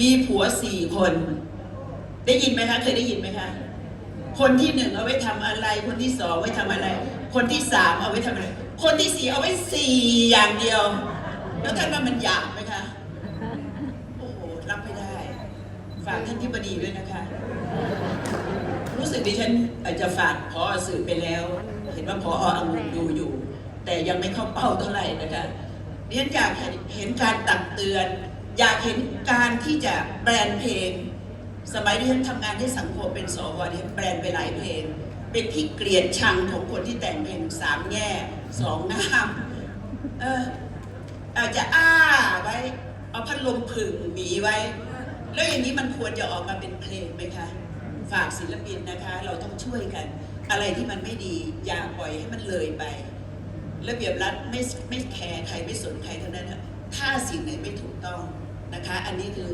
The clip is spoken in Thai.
มีผัวสี่คน ได้ยินไหมคะเคยได้ยินไหมคะ คนที่หนึ่งเอาไว้ทำอะไร คนที่สองไว้ทำอะไร คนที่สามเอาไว้ทำอะไร คนที่สี่เอาไว้สี่อย่างเดียว แล้วท่านว่ามันหยาบไหมคะโอ้โหรับไม่ได้ ฝากท่านที่บดีด้วยนะคะ รู้สึกดิฉันอาจจะฝากพอสื่อไปแล้ว เห็นว่าพออังุนดูอยู่ แต่ยังไม่เข้าเป้าเท่าไหร่นะคะดิฉันอยากเห็นเห็นการตักเตือน อยากเห็นการที่จะแบรนด์เพลง สมัยที่ฉันทำงานให้สังคมเป็นสวดิฉันแบรนด์ไปหลายเพลง เป็นที่เกลียดชังของคนที่แต่งเพลงสามแง่สองงามเอออาจจะอ้าไว้ เอาพัดลมผึ่งหมีไว้ แล้วอย่างนี้มันควรจะออกมาเป็นเพลงไหมคะ ฝากศิลปินนะคะ เราต้องช่วยกัน อะไรที่มันไม่ดีอย่าปล่อยให้มันเลยไประเบียบรัฐไม่ไม่แคร์ใครไม่สนใครเท่านั้นนะถ้า สิ่งไหนไม่ถูกต้องนะคะ อันนี้คือ